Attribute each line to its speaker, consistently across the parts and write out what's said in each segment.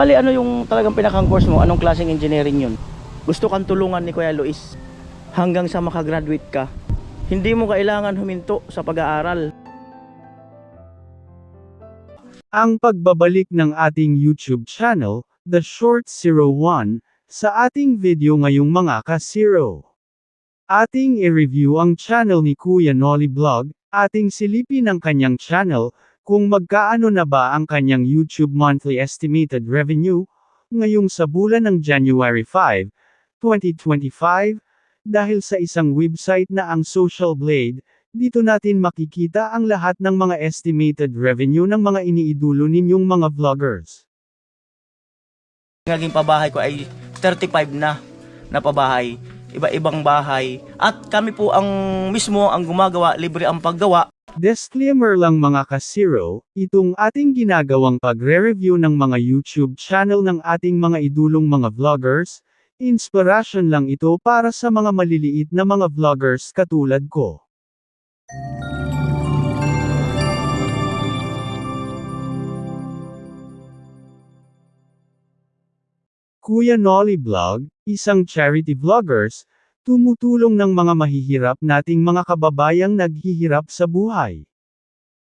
Speaker 1: Bali, ano yung talagang pinakang course mo? Anong klaseng engineering yun? Gusto kang tulungan ni Kuya Luis hanggang sa makagraduate ka. Hindi mo kailangan huminto sa pag-aaral.
Speaker 2: Ang pagbabalik ng ating YouTube channel, The Short 01, sa ating video ngayong mga ka-zero. Ating i-review ang channel ni Kuya Nolly Vlog, ating silipin ang kanyang channel, kung magkaano na ba ang kanyang YouTube monthly estimated revenue, ngayong sa bulan ng January 5, 2025, dahil sa isang website na ang Social Blade, dito natin makikita ang lahat ng mga estimated revenue ng mga iniidulo ninyong mga vloggers.
Speaker 1: Naging pabahay ko ay 35 na na pabahay. Iba-ibang bahay. At kami po ang mismo ang gumagawa, libre ang paggawa.
Speaker 2: Disclaimer lang mga ka-zero, itong ating ginagawang pagre-review ng mga YouTube channel ng ating mga idulong mga vloggers, inspiration lang ito para sa mga maliliit na mga vloggers katulad ko. Kuya Nolly Vlog, isang charity vloggers, tumutulong ng mga mahihirap nating mga kababayang naghihirap sa buhay.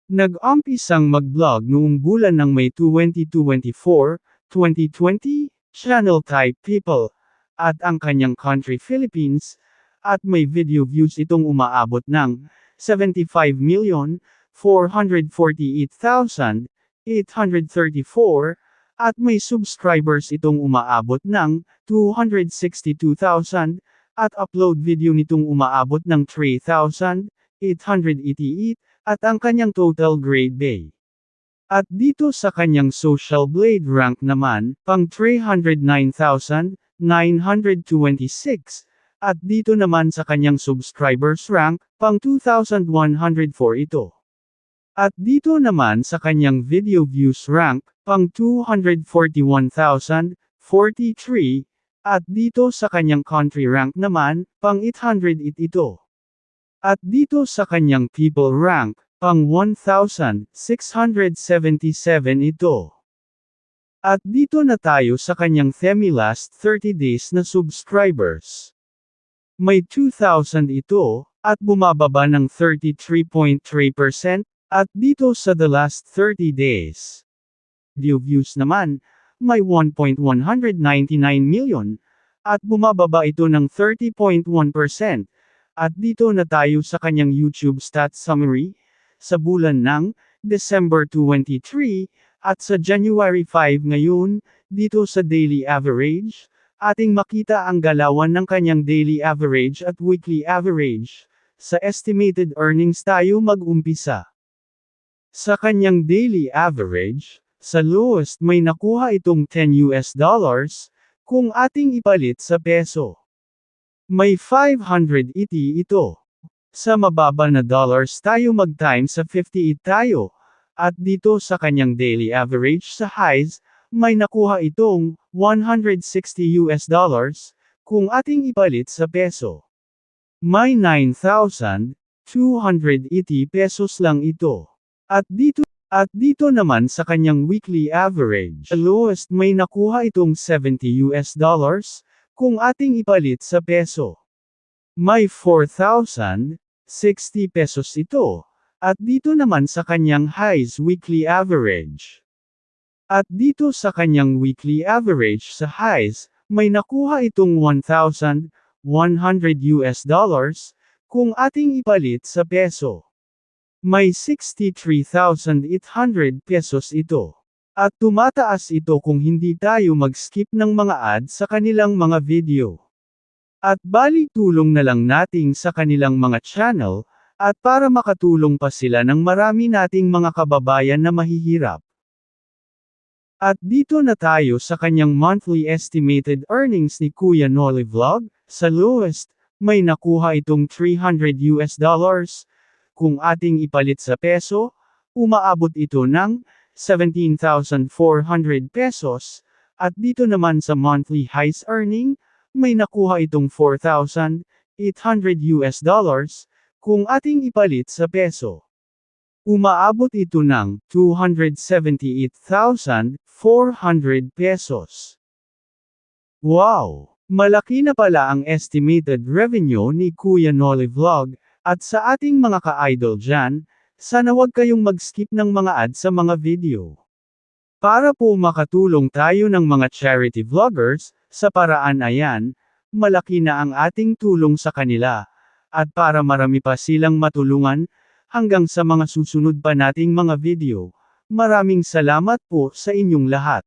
Speaker 2: Nag-umpisang mag-vlog noong bulan ng May 2024, 2020, channel type people, at ang kanyang country Philippines, at may video views itong umaabot ng 75,448,834, at may subscribers itong umaabot ng 262,000, at upload video nitong umaabot ng 3,888, at ang kanyang total grade bay. At dito sa kanyang social blade rank naman, pang 309,926, at dito naman sa kanyang subscribers rank, pang 2,104 ito. At dito naman sa kanyang video views rank, pang 241,043, at dito sa kanyang country rank naman, pang 808 ito. At dito sa kanyang people rank, pang 1,677 ito. At dito na tayo sa kanyang Themi last 30 days na subscribers. May 2,000 ito, at bumababa ng 33.3%, at dito sa the last 30 days. Video views naman, may 1.199 million, at bumababa ito ng 30.1%. At dito na tayo sa kanyang YouTube stats summary, sa bulan ng December 23, at sa January 5 ngayon, dito sa daily average, ating makita ang galawan ng kanyang daily average at weekly average. Sa estimated earnings tayo mag-umpisa. Sa kanyang daily average, sa lowest may nakuha itong 10 US dollars, kung ating ipalit sa peso. May 580 ito. Sa mababa na dollars tayo mag-times sa 58 tayo, at dito sa kanyang daily average sa highs, may nakuha itong 160 US dollars, kung ating ipalit sa peso. May 9,280 pesos lang ito. At dito, at dito naman sa kanyang weekly average, the lowest may nakuha itong 70 US dollars, kung ating ipalit sa peso. May 4,060 pesos ito, at dito naman sa kanyang highs weekly average. At dito sa kanyang weekly average sa highs, may nakuha itong 1,100 US dollars, kung ating ipalit sa peso. May 63,800 pesos ito. At tumataas ito kung hindi tayo mag-skip ng mga ads sa kanilang mga video. At bali tulong na lang nating sa kanilang mga channel, at para makatulong pa sila ng marami nating mga kababayan na mahihirap. At dito na tayo sa kanyang monthly estimated earnings ni Kuya Nolly Vlog, sa lowest, may nakuha itong 300 US dollars, kung ating ipalit sa peso, umaabot ito ng 17,400 pesos, at dito naman sa monthly highs earning, may nakuha itong 4,800 US dollars, kung ating ipalit sa peso. Umaabot ito ng 278,400 pesos. Wow! Malaki na pala ang estimated revenue ni Kuya Noli Vlog, at sa ating mga ka-idol dyan, sana wag kayong mag-skip ng mga ad sa mga video. Para po makatulong tayo ng mga charity vloggers, sa paraan ayan, malaki na ang ating tulong sa kanila. At para marami pa silang matulungan, hanggang sa mga susunod pa nating mga video, maraming salamat po sa inyong lahat.